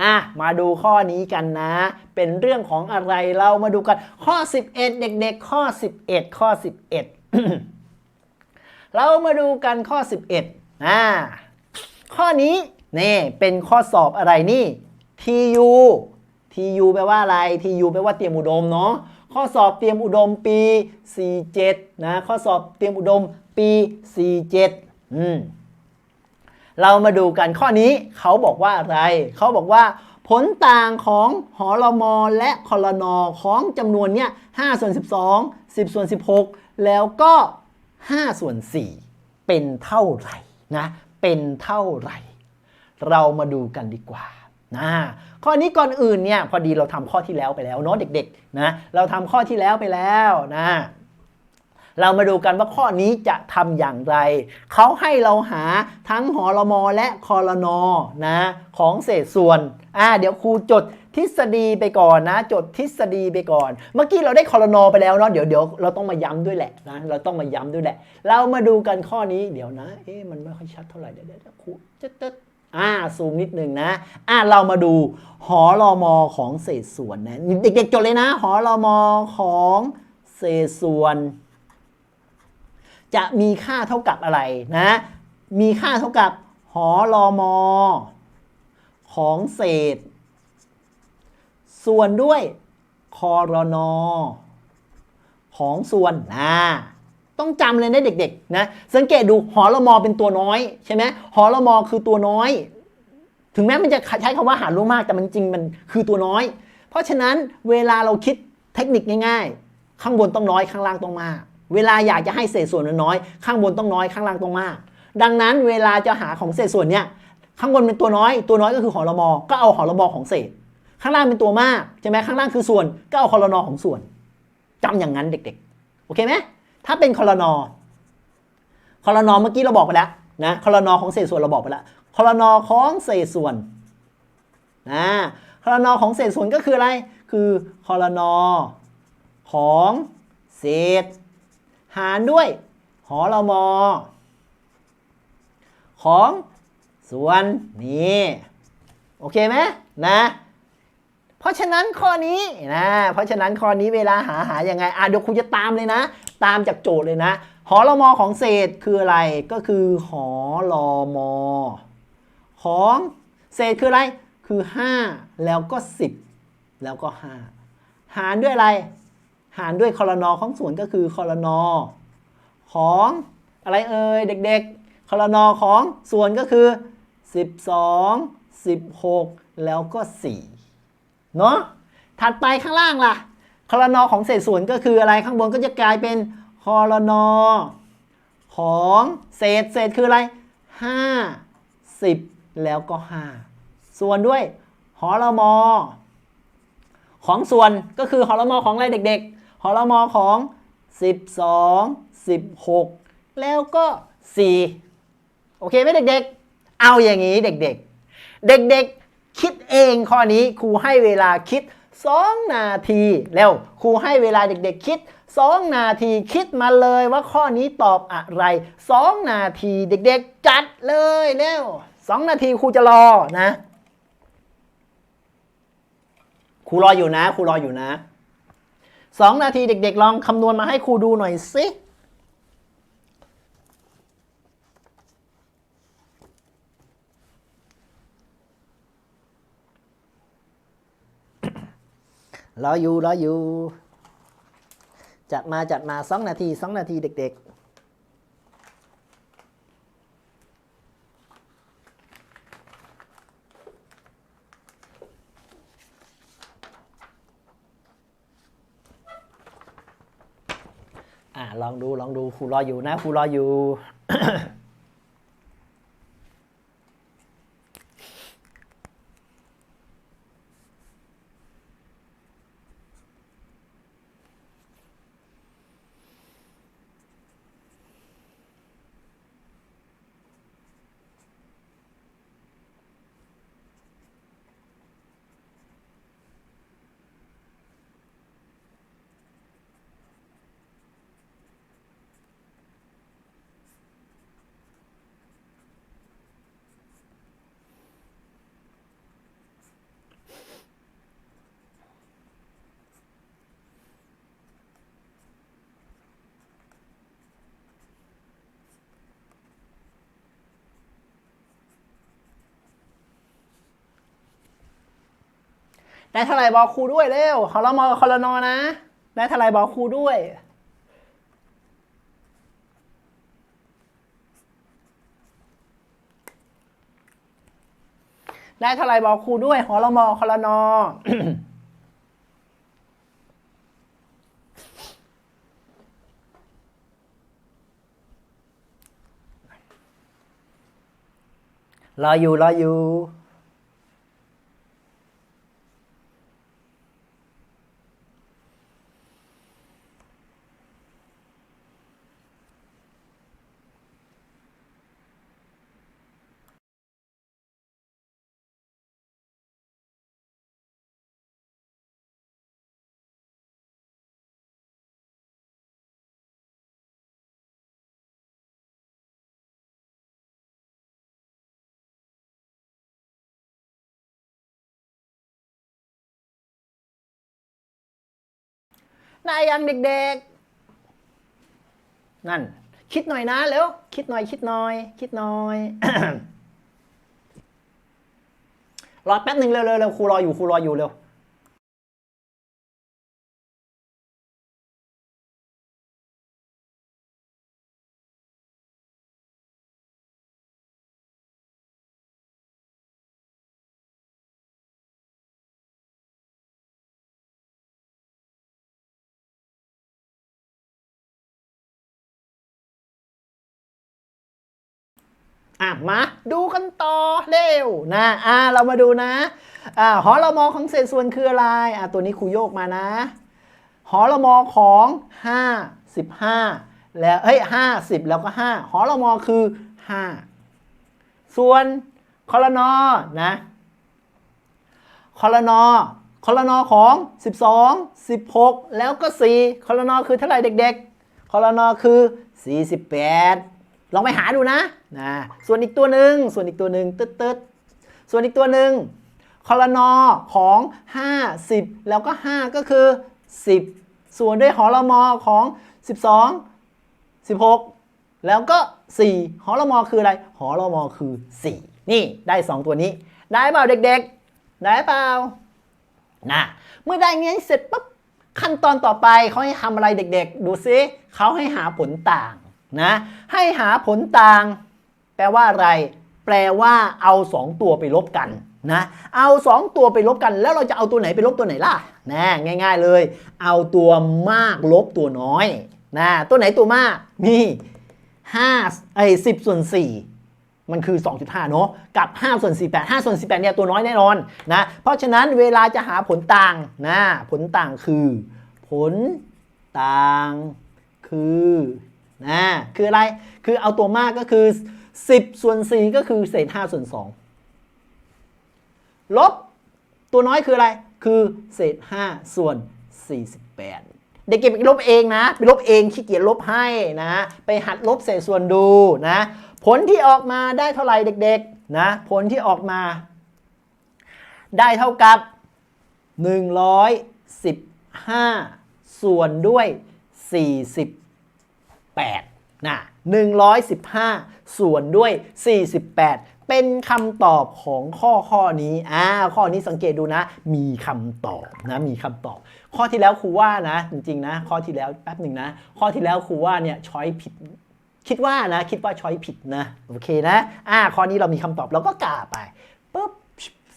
อะมาดูข้อนี้กันนะ เป็นเรื่องของอะไรเรามาดูกันข้อ 11 เด็กๆ ข้อ 11 ข้อ 11 เรามาดูกันข้อ 11อ่าข้อนี้นี่เป็นข้อสอบอะไรนี่ TU TU แปลว่าอะไร TU แปลว่าเตรียมอุดมเนาะข้อสอบเตรียมอุดมปี 47 นะ ข้อสอบเตรียมอุดมปี 47 อืม เรามาดูกันข้อนี้เขาบอกว่าอะไร เขาบอกว่า ผลต่างของหอรมอและคอรนอของจำนวนเนี่ย5ส่วน12 10ส่วน16 แล้วก็5ส่วน4เป็นเท่าไหร่นะ เป็นเท่าไหร่ เรามาดูกันดีกว่านะข้อนี้ก่อนอื่นเนี่ยพอดีเราทำข้อที่แล้วไปแล้วเนาะเด็กๆนะเราทำข้อที่แล้วไปแล้วนะ เรามาดูกันว่าข้อนี้จะทำอย่างไร เขาให้เราหาทั้งหอรมอและคอรนอนะของเศษส่วนอ่าเดี๋ยวครูจดทฤษฎีไปก่อนนะ จดทฤษฎีไปก่อน เมื่อกี้เราได้คอรนอไปแล้วเนาะเดี๋ยวเดี๋ยวเราต้องมาย้ำด้วยแหละนะเราต้องมาย้ำด้วยแหละ เรามาดูกันข้อนี้เดี๋ยวนะ เอ๊ะมันไม่ค่อยชัดเท่าไหร่เดี๋ยวเดี๋ยวครูจะตึ๊ดอ่าซูมนิดนึงนะอ่าเรามาดูหอรมอของเศษส่วนนะเด็กๆจดเลยนะ หอรมอของเศษส่วน จะมีค่าเท่ากับอะไรนะ มีค่าเท่ากับหอรอมอของเศษ ส่วนด้วยคอรนอของส่วนนะต้องจำเลยนะเด็กๆนะสังเกตดูหอรมอเป็นตัวน้อยใช่ไหมหอรมอคือตัวน้อย ถึงแม้มันจะใช้คำว่าหารร่วมมากแต่มันจริงมันคือตัวน้อย เพราะฉะนั้นเวลาเราคิดเทคนิคง่าย ๆ ข้างบนต้องน้อยข้างล่างต้องมาก เวลาอยากจะให้เศษส่วนน้อยข้างบนต้องน้อยข้างล่างต้องมาก ดังนั้นเวลาจะหาของเศษส่วนเนี่ยข้างบนเป็นตัวน้อย ตัวน้อยก็คือหอรมอก็เอาหอรมอของเศษ ข้างล่างเป็นตัวมากใช่ไหมข้างล่างคือส่วนก็เอาคอรนอของส่วนจำอย่างนั้นเด็กๆโอเคไหมถ้าเป็นคอรนอคอรนอเมื่อกี้เราบอกไปแล้วนะคอรนอของเศษส่วนเราบอกไปแล้วคอรนอของเศษส่วนนะคอรนอของเศษส่วนก็คืออะไร คือคอรนอของเศษ หารด้วยหอรมอของส่วนนี่โอเคไหมนะ เพราะฉะนั้นข้อนี้นะเพราะฉะนั้นข้อนี้เวลาหาหายังไงอะเดี๋ยวครูจะตามเลยนะ ตามจากโจทย์เลยนะ หอรมอของเศษคืออะไรก็คือหอรมอของเศษคืออะไรคือ 5 แล้วก็ 10 แล้วก็ 5 หารด้วยอะไร หารด้วยคอรนอของส่วนก็คือคอรนอของอะไรเอ่ยเด็กๆคอรนอของส่วนก็คือ 12 16 แล้วก็4เนาะถัดไปข้างล่างล่ะคอรนอของเศษส่วนก็คืออะไรข้างบนก็จะกลายเป็นคอรนอของเศษเศษคืออะไร 5 10 แล้วก็ 5 ส่วนด้วยหอรมอของส่วนก็คือหอรมอของอะไรเด็กๆ หอรมอของ 12 16 แล้วก็ 4 โอเคไหมเด็กๆ เอาอย่างนี้เด็กๆ เด็กๆ คิดเองข้อนี้ครูให้เวลาคิด 2 นาทีเร็วครูให้เวลาเด็กๆ คิด 2 นาทีคิดมาเลยว่าข้อนี้ตอบอะไร 2 นาทีเด็กๆ จัดเลยเร็ว2นาทีครูจะรอนะครูรออยู่นะครูรออยู่นะ 2 นาทีเด็ก ๆ ลองคำนวณมาให้ครูดูหน่อยสิรออยู่รออยู่ จัดมาจัดมาสองนาทีสองนาทีเด็ก ๆ ลองดูลองดูครูรออยู่นะครูรออยู่ อ ได้เท่าไหร่บอกครูด้วยเร็วคอรมอคอรนอนะได้เท่าไหร่บอกครูด้วยได้เท่าไรบอกครูด้วยหอรมอคอรนอรออยู่รออยู่ ได้ยังเด็กๆ นั่น คิดหน่อยนะเร็วคิดหน่อย คิดหน่อย คิดหน่อยรอแป๊บหนึ่งเร็วเร็วเร็วครูรออยู่ครูรออยู่เร็ว อะมาดูกันต่อเร็วนะอะเรามาดูนะอ่าหอรมอของเศษส่วนคืออะไรอะตัวนี้ครูโยกมานะหอรมอของ 55 แล้วเฮ้ย50 แล้วก็ 5 หอรมอคือ 5 ส่วนคอรนอนะคอรนอคอรนอของ 12 16 แล้วก็ 4คอรนอคือเท่าไหร่เด็กๆคอรนอคือ 48 ลองไปหาดูนะนะส่วนอีกตัวหนึ่งส่วนอีกตัวหนึ่งตึ๊ดตึ๊ดส่วนอีกตัวหนึ่งคอรนอของ 50 แล้วก็ 5 ก็คือ 10 ส่วนด้วยหอรมอของ 12 16 แล้วก็ 4 หอรมอคืออะไร หอรมอคือ 4 นี่ได้ 2 ตัวนี้ ได้เปล่าเด็กๆ ได้เปล่านะเมื่อได้เงี้ยเสร็จปั๊บขั้นตอนต่อไปเขาให้ทำอะไรเด็กๆ ดูซิเขาให้หาผลต่าง นะให้หาผลต่าง แปลว่าอะไร แปลว่าเอา 2 ตัวไปลบกันนะเอา 2 ตัวไปลบกัน แล้วเราจะเอาตัวไหนไปลบตัวไหนล่ะนะง่าย ๆเลย เอาตัวมากลบตัวน้อยนะตัวไหนตัวมากนี่5ไอ้10ส่วน4มันคือ 2.5 เนาะกับ5ส่วน48 5ส่วน18เนี่ยตัวน้อยแน่นอนนะเพราะฉะนั้นเวลาจะหาผลต่างนะผลต่างคือ ผลต่างคือ นะคืออะไรคือเอาตัวมากก็คือ 10 ส่วน 4 ก็คือเศษ 5 ส่วน 2 ลบตัวน้อยคืออะไรคือเศษ 5 ส่วน 48 เด็กเก็บไปลบเองนะ ไปลบเองขี้เกียจลบให้นะ ไปหัดลบเศษส่วนดูนะ ผลที่ออกมาได้เท่าไหร่เด็กๆนะผลที่ออกมา ได้เท่ากับ 115 ส่วนด้วย 48 นะ115 ส่วนด้วย 48 เป็นคำตอบของข้อข้อนี้อ่าข้อนี้สังเกตดูนะ มีคำตอบนะมีคำตอบ ข้อที่แล้วครูว่านะ จริงๆนะ ข้อที่แล้วแป๊บหนึ่งนะ ข้อที่แล้วครูว่าเนี่ยช้อยผิดคิดว่านะ คิดว่าช้อยผิดนะ โอเคนะ อ่า ข้อนี้เรามีคำตอบเราก็กล่าไป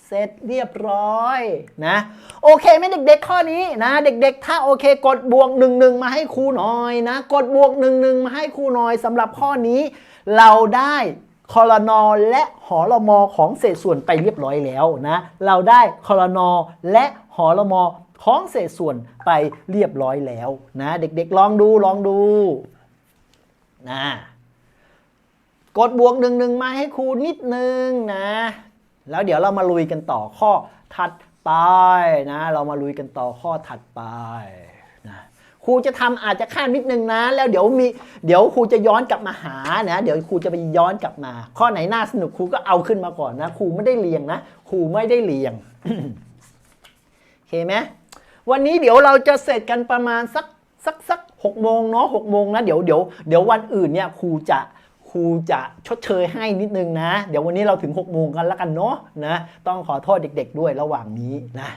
เสร็จเรียบร้อยนะโอเคไหมเด็ก ๆ ข้อนี้นะเด็ก ๆ ถ้าโอเคกดบวก1นึมาให้ครูหน่อยนะ กดบวก1นึมาให้ครูหน่อยสำหรับข้อนี้ เราได้คอรนอและหอรมอของเศษส่วนไปเรียบร้อยแล้วนะ เราได้คอรนอและหอรมอของเศษส่วนไปเรียบร้อยแล้วนะ เด็กๆ ลองดูลองดูนะกดบวกหนึ่งหนึ่งมาให้ครูนิดนึงนะ แล้วเดี๋ยวเรามาลุยกันต่อข้อถัดไปนะ เรามาลุยกันต่อข้อถัดไปนะครูจะทำอาจจะข้ามนิดนึงนะ แล้วเดี๋ยวมีเดี๋ยวครูจะย้อนกลับมาหานะ เดี๋ยวครูจะไปย้อนกลับมา ข้อไหนน่าสนุกครูก็เอาขึ้นมาก่อนนะครูไม่ได้เรียงนะครูไม่ได้เรียงโอเคไหมวันนี้เดี๋ยวเราจะเสร็จกันประมาณสักสักสักหกโมงเนาะหกโมงนะเดี๋ยวเดี๋ยวเดี๋ยววันอื่นเนี่ยครูจะ ครูจะชดเชยให้นิดนึงนะ เดี๋ยววันนี้เราถึง6กโมงกันแล้วกันเนาะนะ ต้องขอโทษเด็ก ๆ ด้วยระหว่างนี้นะ